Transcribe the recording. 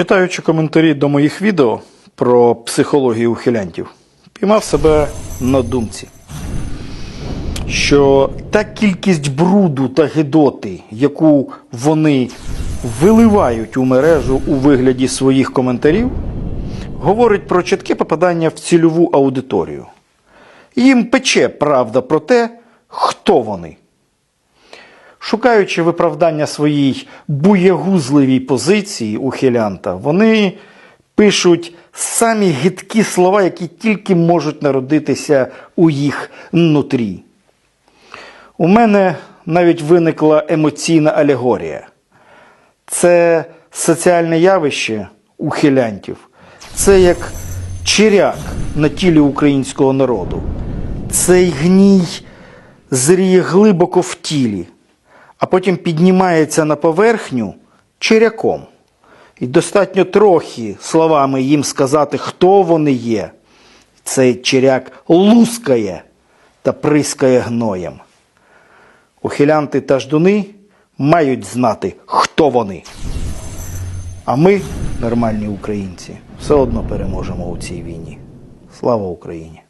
Читаючи коментарі до моїх відео про психологію ухилянтів, піймав себе на думці, що та кількість бруду та гидоти, яку вони виливають у мережу у вигляді своїх коментарів, говорить про чітке попадання в цільову аудиторію. Їм пече правда про те, хто вони. Шукаючи виправдання своїй буєгузливій позиції ухилянта, вони пишуть самі гидкі слова, які тільки можуть народитися у їх нутрі. У мене навіть виникла емоційна алегорія. Це соціальне явище ухилянтів. Це як чиряк на тілі українського народу. Цей гній зріє глибоко в тілі, а потім піднімається на поверхню чиряком. І достатньо трохи словами їм сказати, хто вони є. Цей чиряк лускає та прискає гноєм. Ухилянти та ждуни мають знати, хто вони. А ми, нормальні українці, все одно переможемо у цій війні. Слава Україні!